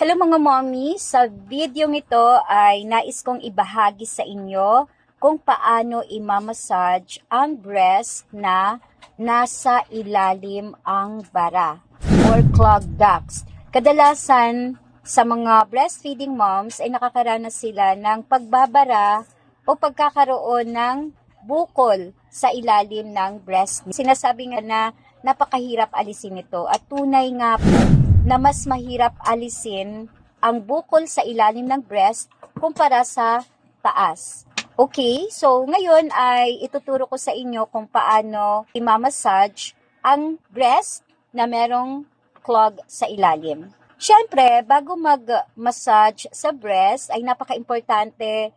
Hello mga mommy, sa video ito ay nais kong ibahagi sa inyo kung paano imamassage ang breast na nasa ilalim ang bara or clogged ducts. Kadalasan sa mga breastfeeding moms ay nakakaranas sila ng pagbabara o pagkakaroon ng bukol sa ilalim ng breast. Sinasabi nga na napakahirap alisin ito at tunay nga po na mas mahirap alisin ang bukol sa ilalim ng breast kumpara sa taas. Okay, so ngayon ay ituturo ko sa inyo kung paano imamassage ang breast na merong clog sa ilalim. Siyempre, bago mag-massage sa breast, ay napaka-importante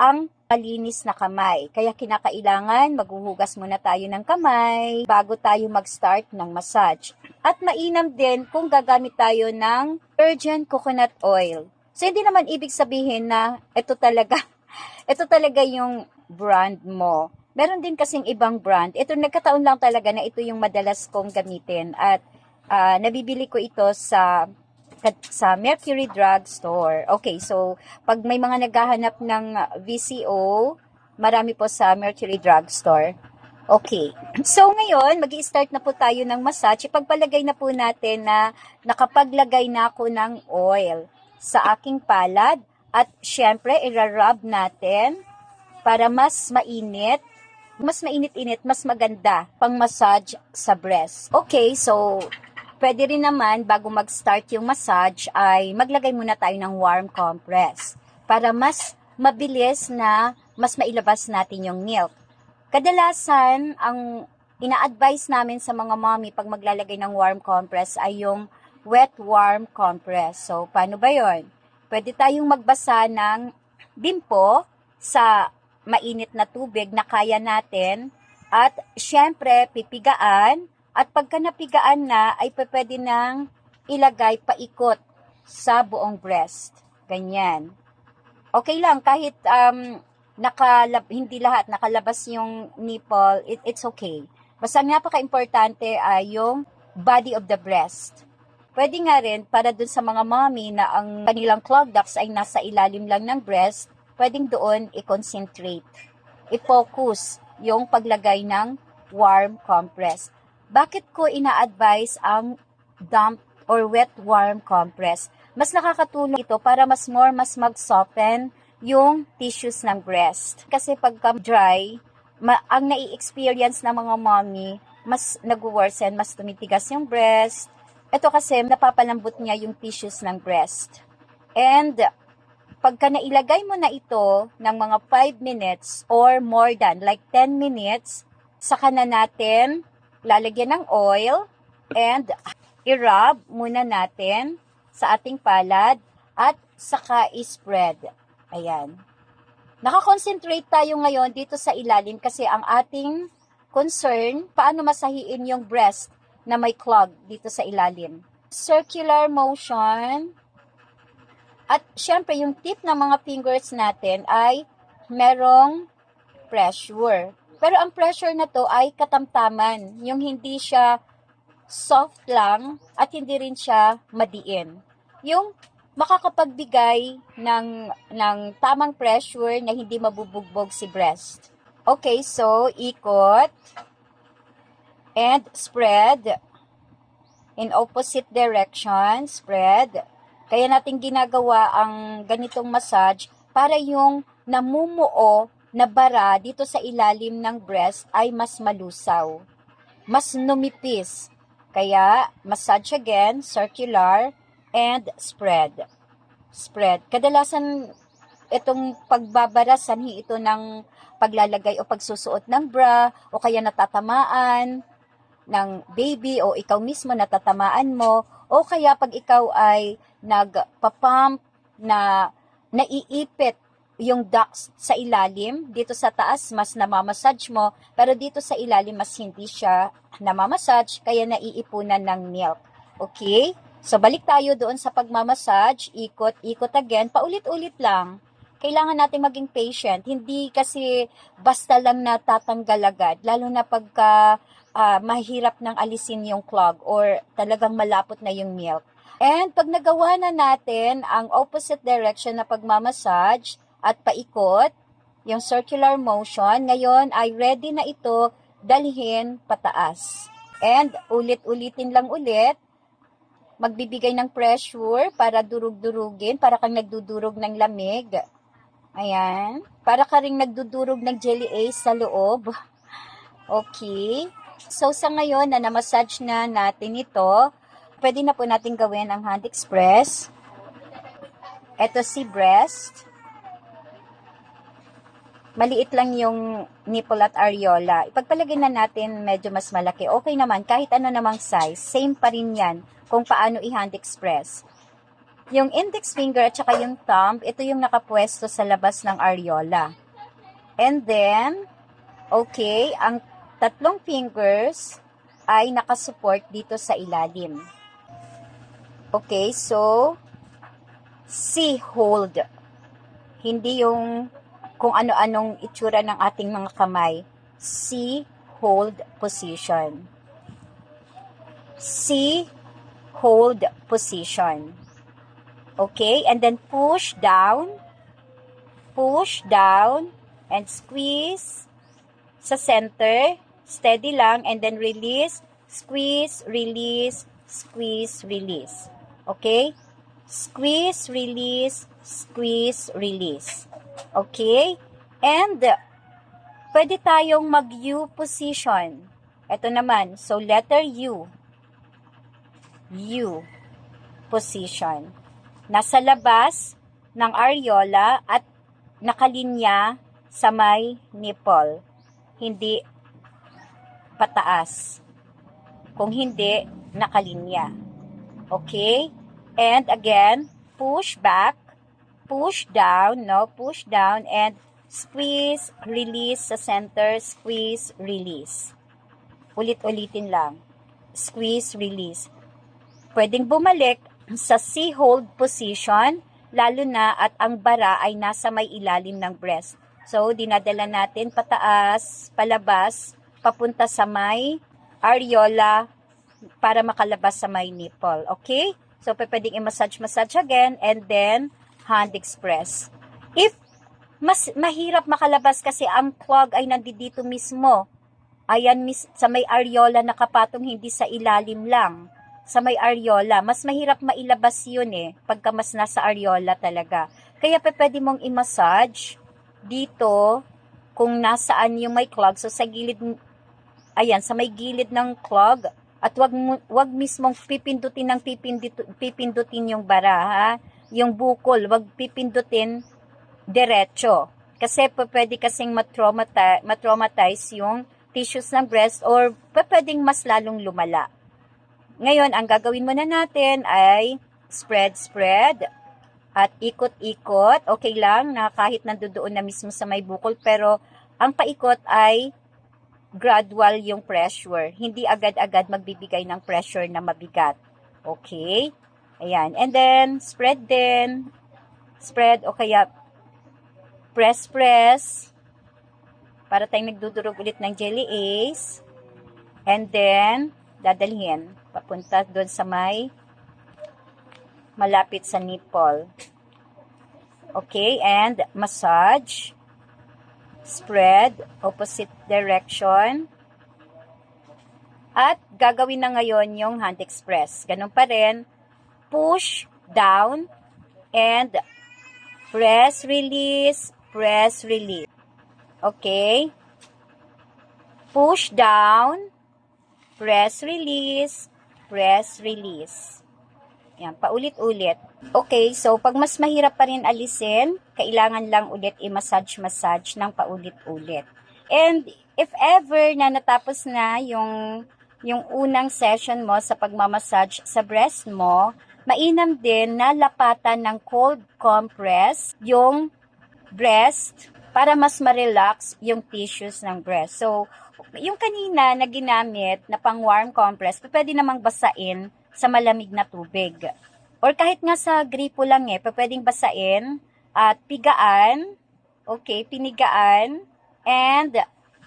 ang malinis na kamay. Kaya kinakailangan maghuhugas muna tayo ng kamay bago tayo mag-start ng massage. At mainam din kung gagamit tayo ng virgin coconut oil. So hindi naman ibig sabihin na ito talaga ito talaga yung brand mo. Meron din kasing ibang brand. Ito nagkataon lang talaga na ito yung madalas kong gamitin at ah, nabibili ko ito sa sa Mercury Drug Store. Okay, so pag may mga naghahanap ng VCO, marami po sa Mercury Drug Store. Okay. So ngayon, mag start na po tayo ng massage. Ipagpalagay na po natin na nakapaglagay na ako ng oil sa aking palad at syempre irarub natin para mas mainit mas mainit-init, mas maganda pang massage sa breast. Okay, so pwede rin naman bago mag-start yung massage ay maglagay muna tayo ng warm compress para mas mabilis na mas mailabas natin yung milk. Kadalasan, ang ina-advise namin sa mga mommy pag maglalagay ng warm compress ay yung wet warm compress. So, paano ba yon? Pwede tayong magbasa ng bimpo sa mainit na tubig na kaya natin at syempre pipigaan at pagka napigaan na ay pwede nang ilagay paikot sa buong breast. Ganyan. Okay lang kahit um, nakalab hindi lahat nakalabas yung nipple, it, it's okay. Basta napaka-importante ay yung body of the breast. Pwede nga rin para dun sa mga mommy na ang kanilang clog ducts ay nasa ilalim lang ng breast, pwedeng doon i-concentrate. I-focus yung paglagay ng warm compress. Bakit ko ina-advise ang damp or wet warm compress? Mas nakakatulong ito para mas more mas mag-soften yung tissues ng breast. Kasi pagka dry, ma- ang nai-experience ng mga mommy, mas nag-worsen, mas tumitigas yung breast. Ito kasi napapalambot niya yung tissues ng breast. And pagka nailagay mo na ito ng mga 5 minutes or more than, like 10 minutes, saka na natin lalagyan ng oil and i-rub muna natin sa ating palad at saka i-spread. Ayan. Nakakonsentrate tayo ngayon dito sa ilalim kasi ang ating concern, paano masahiin yung breast na may clog dito sa ilalim. Circular motion. At syempre, yung tip ng mga fingers natin ay merong pressure. Pero ang pressure na to ay katamtaman. Yung hindi siya soft lang at hindi rin siya madiin. Yung makakapagbigay ng, ng tamang pressure na hindi mabubugbog si breast. Okay, so ikot and spread in opposite direction, spread. Kaya natin ginagawa ang ganitong massage para yung namumuo na bara dito sa ilalim ng breast ay mas malusaw, mas numipis. Kaya massage again, circular, and spread. Spread. Kadalasan itong pagbabara, sanhi ito ng paglalagay o pagsusuot ng bra o kaya natatamaan ng baby o ikaw mismo natatamaan mo o kaya pag ikaw ay nagpapump na naiipit yung ducts sa ilalim, dito sa taas mas namamassage mo, pero dito sa ilalim mas hindi siya namamassage, kaya naiipunan ng milk. Okay? So, balik tayo doon sa pagmamassage, ikot, ikot again, paulit-ulit lang. Kailangan natin maging patient. Hindi kasi basta lang natatanggal agad, lalo na pagka ah, mahirap nang alisin yung clog or talagang malapot na yung milk. And pag nagawa na natin ang opposite direction na pagmamassage at paikot, yung circular motion, ngayon ay ready na ito dalhin pataas. And ulit-ulitin lang ulit, magbibigay ng pressure para durug-durugin, para kang nagdudurog ng lamig. Ayan. Para ka rin nagdudurog ng jelly ace sa loob. Okay. So, sa ngayon na na-massage na natin ito, pwede na po natin gawin ang hand express. Ito si breast. Maliit lang yung nipple at areola. Ipagpalagay na natin medyo mas malaki. Okay naman, kahit ano namang size, same pa rin yan kung paano i-hand express. Yung index finger at saka yung thumb, ito yung nakapwesto sa labas ng areola. And then, okay, ang tatlong fingers ay nakasupport dito sa ilalim. Okay, so, C hold. Hindi yung kung ano-anong itsura ng ating mga kamay. C hold position. C hold position. Okay, and then push down, push down, and squeeze sa center, steady lang, and then release, squeeze, release, squeeze, release. Okay? Squeeze, release, squeeze, release. Okay? And, pwede tayong mag-U position. Ito naman, so letter U. U position. Nasa labas ng areola at nakalinya sa may nipple. Hindi pataas. Kung hindi, nakalinya. Okay? And again, push back, push down, no? Push down and squeeze, release sa center, squeeze, release. Ulit-ulitin lang. Squeeze, release. Pwedeng bumalik sa C-hold position, lalo na at ang bara ay nasa may ilalim ng breast. So, dinadala natin pataas, palabas, papunta sa may areola para makalabas sa may nipple. Okay? So, pwedeng i-massage-massage again and then hand express. If mas mahirap makalabas kasi ang clog ay nandito mismo. Ayan mis sa may areola nakapatong hindi sa ilalim lang. Sa may areola, mas mahirap mailabas yun eh, pagka mas nasa areola talaga. Kaya pa pwede mong i-massage dito kung nasaan yung may clog. So sa gilid, ayan, sa may gilid ng clog, at wag, wag mismong pipindutin ng pipindut, pipindutin yung bara, ha? Yung bukol, wag pipindutin diretso. Kasi pwede kasing matraumatize, matraumatize yung tissues ng breast or pwedeng mas lalong lumala. Ngayon, ang gagawin muna natin ay spread, spread at ikot-ikot. Okay lang na kahit nandoon na mismo sa may bukol pero ang paikot ay gradual yung pressure. Hindi agad-agad magbibigay ng pressure na mabigat. Okay? Ayan. And then, spread din. Spread o kaya press, press. Para tayong nagdudurog ulit ng jelly ace. And then, dadalhin. Papunta doon sa may malapit sa nipple. Okay, and massage. Spread, opposite direction. At gagawin na ngayon yung hand express. Ganun pa rin. Push down and press release, press release. Okay? Push down, press release, press release. Yan, paulit-ulit. Okay, so pag mas mahirap pa rin alisin, kailangan lang ulit i-massage-massage ng paulit-ulit. And if ever na natapos na yung yung unang session mo sa pagmamassage sa breast mo, mainam din na lapatan ng cold compress yung breast para mas ma-relax yung tissues ng breast. So, yung kanina na ginamit na pang warm compress, pwede namang basain sa malamig na tubig. Or kahit nga sa gripo lang eh, pwedeng basain at pigaan, okay, pinigaan, and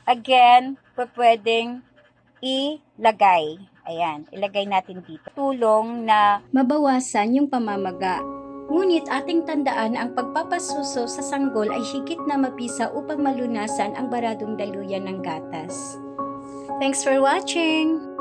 again, pwedeng ilagay. Ayan, ilagay natin dito. Tulong na mabawasan yung pamamaga. Ngunit ating tandaan ang pagpapasuso sa sanggol ay higit na mapisa upang malunasan ang baradong daluyan ng gatas. Thanks for watching!